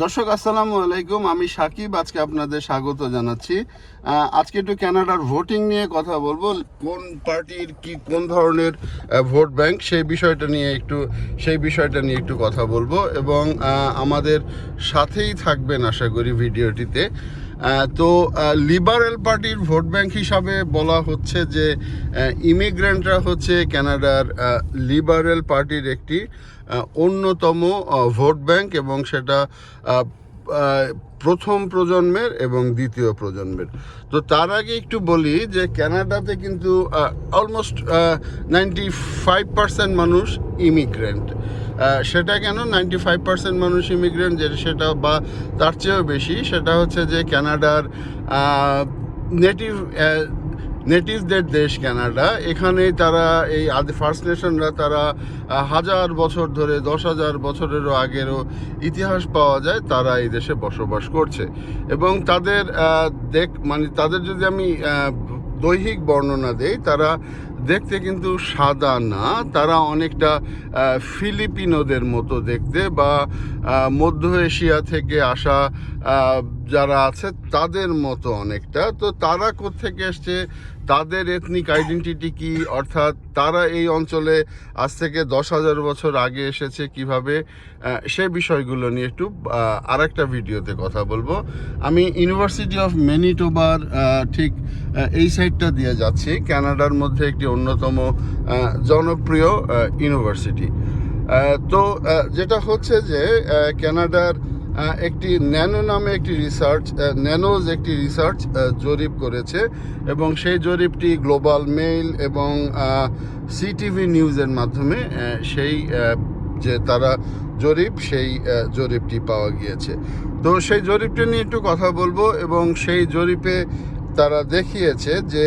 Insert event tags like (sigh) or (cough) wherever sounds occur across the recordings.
দর্শক, আসসালামু আলাইকুম। আমি সাকিব, আজকে আপনাদের স্বাগত জানাচ্ছি। আজকে একটু ক্যানাডার ভোটিং নিয়ে কথা বলব। কোন পার্টির কি, কোন ধরনের ভোট ব্যাংক, সেই বিষয়টা নিয়ে একটু, সেই বিষয়টা নিয়ে একটু কথা বলব। এবং আমাদের সাথেই থাকবেন, আশা করি, ভিডিওটিতে। তো লিবারেল পার্টির ভোট ব্যাংক হিসাবে বলা হচ্ছে যে ইমিগ্রেন্টরা হচ্ছে কানাডার লিবারেল পার্টির একটি অন্যতম ভোট ব্যাংক এবং সেটা প্রথম প্রজন্মের এবং দ্বিতীয় প্রজন্মের। তো তার আগে একটু বলি যে কানাডাতে কিন্তু অলমোস্ট নাইনটি ফাইভ পার্সেন্ট মানুষ ইমিগ্রেন্ট সেটা কেন? নাইনটি ফাইভ পার্সেন্ট মানুষ ইমিগ্রেন্ট যে সেটা বা তার চেয়েও বেশি, সেটা হচ্ছে যে কানাডার নেটিভ নেটিভদের দেশ কানাডা। এখানে তারা এই আদি ফার্স্ট নেশনরা তারা হাজার বছর ধরে, দশ হাজার বছরেরও আগেরও ইতিহাস পাওয়া যায়, তারা এই দেশে বসবাস করছে। এবং তাদের দেখ মানে তাদের যদি আমি দৈহিক বর্ণনা দেই, তারা দেখতে কিন্তু সাদা না, তারা অনেকটা ফিলিপিনোদের মতো দেখতে বা মধ্য এশিয়া থেকে আসা যারা আছে তাদের মতো অনেকটা। তো তারা কোত্থেকে এসছে? তাদের এথনিক আইডেন্টিটি কি? অর্থাৎ তারা এই অঞ্চলে আজ থেকে দশ হাজার বছর আগে এসেছে কীভাবে? সে বিষয়গুলো নিয়ে একটু আর একটা ভিডিওতে কথা বলব। আমি ইউনিভার্সিটি অফ ম্যানিটোবার ঠিক এই সাইডটা দিয়ে যাচ্ছি কানাডার মধ্যে একটি অন্যতম জনপ্রিয় ইউনিভার্সিটি তো যেটা হচ্ছে যে আহ, একটি ন্যানো নামে একটি রিসার্চ ন্যানোজ একটি রিসার্চ জরিপ করেছে এবং সেই জরিপটি গ্লোবাল মেইল এবং সিটিভি নিউজের মাধ্যমে সেই যে তারা জরিপ, সেই জরিপটি পাওয়া গিয়েছে। তো সেই জরিপটি নিয়ে একটু কথা বলব এবং সেই জরিপে তারা দেখিয়েছে যে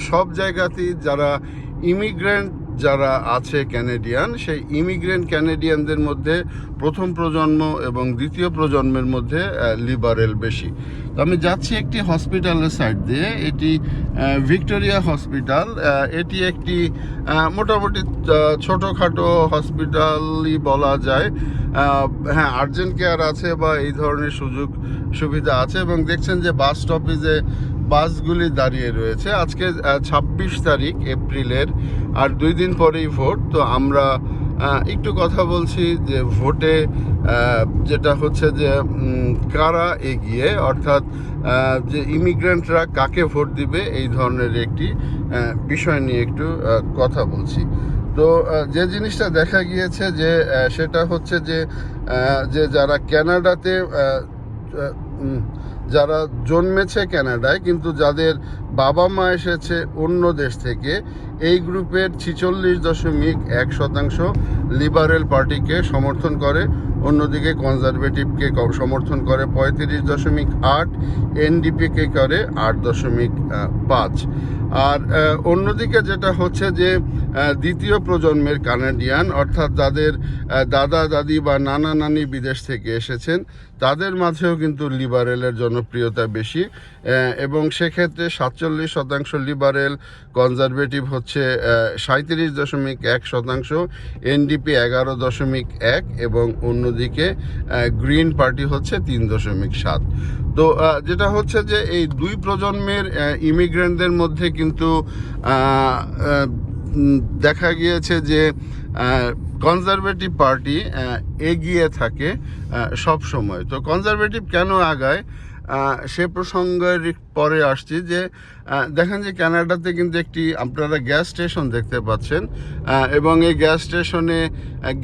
সব জায়গাতেই যারা ইমিগ্রেন্ট যারা আছে ক্যানেডিয়ান সেই ইমিগ্রেন্ট ক্যানেডিয়ানদের মধ্যে প্রথম প্রজন্ম এবং দ্বিতীয় প্রজন্মের মধ্যে লিবারেল বেশি। তো আমি যাচ্ছি একটি হসপিটালের সাইড দিয়ে, এটি ভিক্টোরিয়া হসপিটাল এটি একটি মোটামুটি ছোটোখাটো হসপিটালই বলা যায়। হ্যাঁ আর্জেন্ট কেয়ার আছে বা এই ধরনের সুযোগ সুবিধা আছে এবং দেখছেন যে বাস স্টপেজে বাসগুলি দাঁড়িয়ে রয়েছে। আজকে ছাব্বিশ তারিখ এপ্রিলের আর দুই দিন পরেই ভোট। তো আমরা একটু কথা বলছি যে ভোটে যেটা হচ্ছে যে কারা এগিয়ে অর্থাৎ যে ইমিগ্রেন্টরা কাকে ভোট দিবে এই ধরনের একটি বিষয় নিয়ে একটু কথা বলছি। তো যে জিনিসটা দেখা গিয়েছে যে সেটা হচ্ছে যে যে যারা উম, যারা জন্মেছে কানাডায় কিন্তু যাদের বাবা মা এসেছে অন্য দেশ থেকে, এই গ্রুপের ছিচল্লিশ দশমিক এক শতাংশ লিবারেল পার্টিকে সমর্থন করে, অন্যদিকে কনজারভেটিভকে সমর্থন করে পঁয়ত্রিশ দশমিক আট, এনডিপিকে করে আট দশমিক পাঁচ। আর অন্যদিকে যেটা হচ্ছে যে দ্বিতীয় প্রজন্মের কানাডিয়ান, অর্থাৎ যাদের দাদা, দাদি বা নানা নানি বিদেশ থেকে এসেছেন, তাদের মাঝেও কিন্তু লিবারেলের জনপ্রিয়তা বেশি এবং সেক্ষেত্রে সাতচল্লিশ শতাংশ লিবারেল কনজারভেটিভ হচ্ছে সাঁত্রিশ দশমিক এক শতাংশ, এনডিপি এগারো দশমিক এক এবং অন্যদিকে গ্রিন পার্টি হচ্ছে তিন দশমিক সাত। তো যেটা হচ্ছে যে এই দুই প্রজন্মের ইমিগ্রেন্টদের মধ্যে কিন্তু দেখা গিয়েছে যে কনজারভেটিভ পার্টি এগিয়ে থাকে সব সময় তো কনজারভেটিভ কেন আগায়? সে প্রসঙ্গের পরে আসছি যে দেখেন যে ক্যানাডাতে কিন্তু একটি আপনারা গ্যাস স্টেশন দেখতে পাচ্ছেন এবং এই গ্যাস স্টেশনে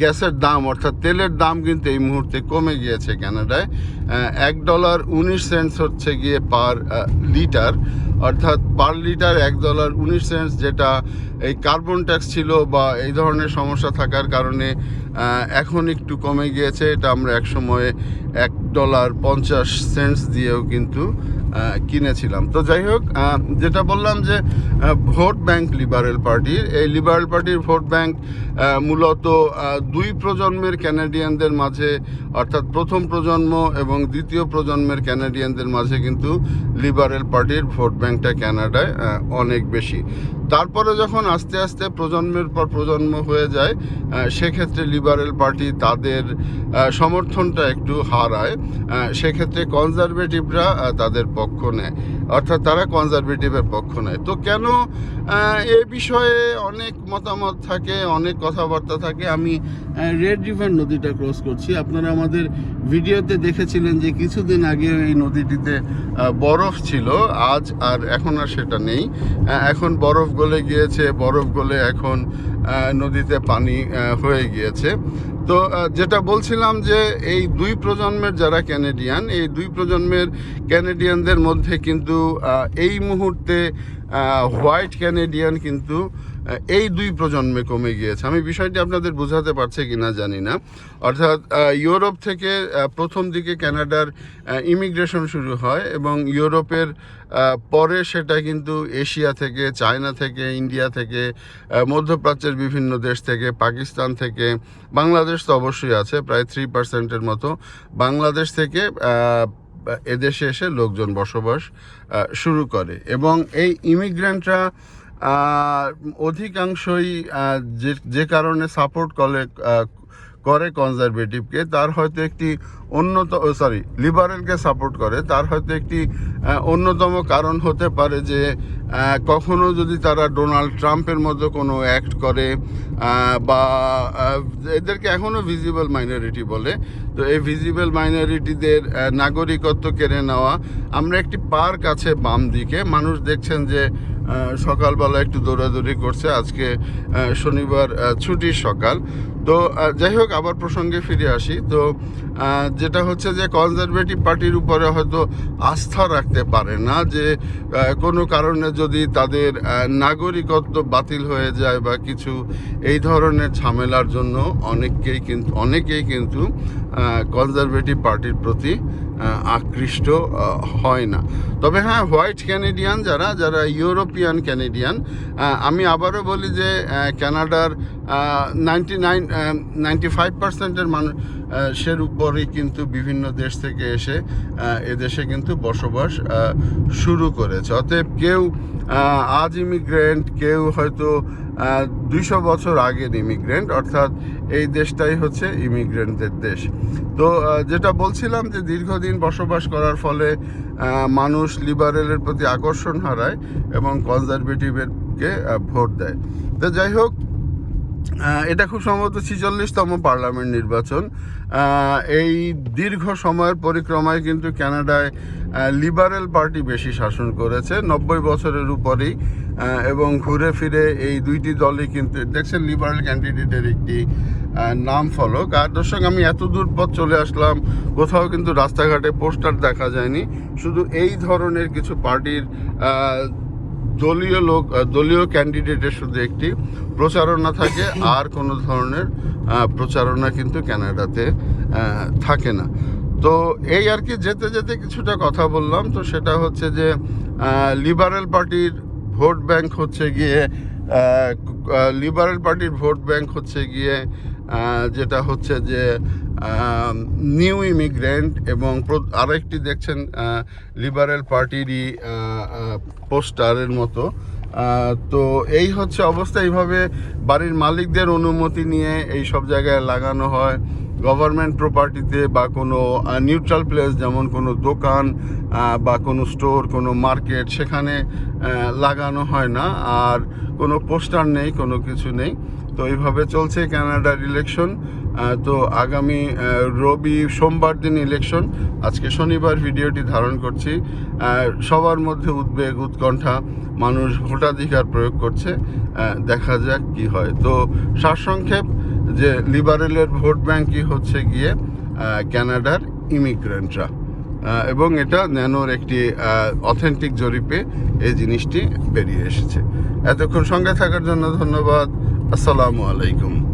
গ্যাসের দাম অর্থাৎ তেলের দাম কিন্তু এই মুহূর্তে কমে গিয়েছে কানাডায় আহ, এক ডলার উনিশ সেন্টস হচ্ছে গিয়ে পার লিটার অর্থাৎ পার লিটার এক ডলার উনিশ সেন্টস যেটা এই কার্বন ট্যাক্স ছিল বা এই ধরনের সমস্যা থাকার কারণে এখন একটু কমে গিয়েছে। এটা আমরা এক সময় এক ডলার পঞ্চাশ সেন্টস দিয়েও কিন্তু কিনেছিলাম। তো যাই হোক যেটা বললাম যে ভোট ব্যাংক লিবারেল পার্টির এই লিবারেল পার্টির ভোট ব্যাংক মূলত দুই প্রজন্মের ক্যানাডিয়ানদের মাঝে, অর্থাৎ প্রথম প্রজন্ম এবং দ্বিতীয় প্রজন্মের ক্যানাডিয়ানদের মাঝে কিন্তু লিবারেল পার্টির ভোট ব্যাংকটা ক্যানাডায় অনেক বেশি। তারপরে যখন আস্তে আস্তে প্রজন্মের পর প্রজন্ম হয়ে যায় সেক্ষেত্রে লিবারেল পার্টি তাদের সমর্থনটা একটু হারায়। সেক্ষেত্রে কনজারভেটিভরা তাদের পক্ষ নেয়। অর্থাৎ তারা কনজারভেটিভের পক্ষ নেয়। তো কেন এ বিষয়ে অনেক মতামত থাকে, অনেক কথাবার্তা থাকে। আমি রেড রিভার নদীটা ক্রস করছি। আপনারা আমাদের ভিডিওতে দেখেছিলেন যে কিছুদিন আগে এই নদীটিতে বরফ ছিল। আজ আর এখন আর সেটা নেই। এখন বরফ গলে গিয়েছে, বরফ গলে এখন নদীতে পানি হয়ে গিয়েছে। তো যেটা বলছিলাম যে এই দুই প্রজন্মের যারা ক্যানেডিয়ান এই দুই প্রজন্মের ক্যানেডিয়ানদের মধ্যে কিন্তু এই মুহূর্তে হোয়াইট ক্যানেডিয়ান কিন্তু এই দুই প্রজন্মে কমে গিয়েছে। আমি বিষয়টি আপনাদের বোঝাতে পারছি কিনা জানি না। অর্থাৎ ইউরোপ থেকে প্রথম দিকে কানাডার ইমিগ্রেশন শুরু হয় এবং ইউরোপের পরে সেটা কিন্তু এশিয়া থেকে, চায়না থেকে, ইন্ডিয়া থেকে মধ্যপ্রাচ্যের বিভিন্ন দেশ থেকে, পাকিস্তান থেকে, বাংলাদেশ তো অবশ্যই আছে, প্রায় থ্রি পার্সেন্টের মতো। বাংলাদেশ থেকে এদেশে এসে লোকজন বসবাস শুরু করে। এবং এই ইমিগ্রেন্টরা অধিকাংশই যে যে কারণে সাপোর্ট করে করে কনজারভেটিভকে তার হয়তো একটি অন্যত সরি লিবারেলকে সাপোর্ট করে। তার হয়তো একটি অন্যতম কারণ হতে পারে যে কখনো যদি তারা ডোনাল্ড ট্রাম্পের মতো কোনো অ্যাক্ট করে বা এদেরকে এখনও ভিজিবল মাইনরিটি বলে, তো এই ভিজিবল মাইনরিটিদের নাগরিকত্ব কেড়ে নেওয়া, আমরা একটি পার্ক আছে বাম দিকে, মানুষ দেখছেন যে সকালবেলা একটু দৌড়াদৌড়ি করছে, আজকে শনিবার ছুটির সকাল। তো যাই হোক আবার প্রসঙ্গে ফিরে আসি। তো যেটা হচ্ছে যে কনজারভেটিভ পার্টির উপরে হয়তো আস্থা রাখতে পারে না যে কোনো কারণে যদি তাদের নাগরিকত্ব বাতিল হয়ে যায় বা কিছু এই ধরনের ঝামেলার জন্য অনেককেই কিন্তু অনেকেই কিন্তু কনজারভেটিভ পার্টির প্রতি আকৃষ্ট হয় না। তবে হ্যাঁ হোয়াইট ক্যানেডিয়ান যারা যারা ইউরোপিয়ান ক্যানেডিয়ান আমি আবারও বলি যে আহ, কানাডার নাইনটি নাইন নাইনটি ফাইভ পার্সেন্টের মানুষের উপরেই কিন্তু বিভিন্ন দেশ থেকে এসে এদেশে কিন্তু বসবাস শুরু করেছে। অতএব কেউ আজ ইমিগ্রেন্ট কেউ হয়তো দুইশো বছর আগের ইমিগ্রেন্ট অর্থাৎ এই দেশটাই হচ্ছে ইমিগ্রেন্টদের দেশ। তো যেটা বলছিলাম যে দীর্ঘদিন বসবাস করার ফলে মানুষ লিবারেলের প্রতি আকর্ষণ হারায় এবং কনজারভেটিভেরকে ভোট দেয়। তো যাই হোক এটা খুব সম্ভবত ছিচল্লিশতম পার্লামেন্ট নির্বাচন। এই দীর্ঘ সময়ের পরিক্রমায় কিন্তু কানাডায় লিবারেল পার্টি বেশি শাসন করেছে, নব্বই বছরের উপরেই। এবং ঘুরে ফিরে এই দুইটি দলই কিন্তু, দেখছেন লিবারেল ক্যান্ডিডেটের একটি নাম ফলক। আর দর্শক, আমি এত দূর পথ চলে আসলাম, কোথাও কিন্তু রাস্তাঘাটে পোস্টার দেখা যায়নি। শুধু এই ধরনের কিছু পার্টির দলীয় লোক দলীয় ক্যান্ডিডেটের শুধু একটি প্রচারণা থাকে (laughs) আর কোনো ধরনের প্রচারণা কিন্তু কানাডাতে আহ, থাকে না। তো এই আর কি যেতে যেতে কিছুটা কথা বললাম তো সেটা হচ্ছে যে লিবারেল পার্টির ভোট ব্যাংক হচ্ছে গিয়ে লিবারেল পার্টির ভোট ব্যাংক হচ্ছে গিয়ে যেটা হচ্ছে যে নিউ ইমিগ্রেন্ট এবং আরেকটি দেখছেন লিবারেল পার্টিরই পোস্টারের মতো। তো এই হচ্ছে অবস্থা। এইভাবে বাড়ির মালিকদের অনুমতি নিয়ে এই সব জায়গায় লাগানো হয়। গভর্নমেন্ট প্রপার্টিতে বা কোনো নিউট্রাল প্লেস যেমন কোনো দোকান বা কোনো স্টোর কোনো মার্কেট সেখানে লাগানো হয় না। আর কোনো পোস্টার নেই, কোনো কিছু নেই। তো এইভাবে চলছে কানাডার ইলেকশন তো আগামী রবি সোমবার দিন ইলেকশন আজকে শনিবার ভিডিওটি ধারণ করছি সবার মধ্যে উদ্বেগ উৎকণ্ঠা মানুষ ভোটাধিকার প্রয়োগ করছে দেখা যাক কি হয়। তো সারসংক্ষেপ যে লিবারেলের ভোট ব্যাঙ্কই হচ্ছে গিয়ে আহ, কানাডার ইমিগ্রেন্টরা এবং এটা ন্যানোর একটি অথেন্টিক জরিপে এই জিনিসটি বেরিয়ে এসেছে। এতক্ষণ সঙ্গে থাকার জন্য ধন্যবাদ। আসসালামু আলাইকুম।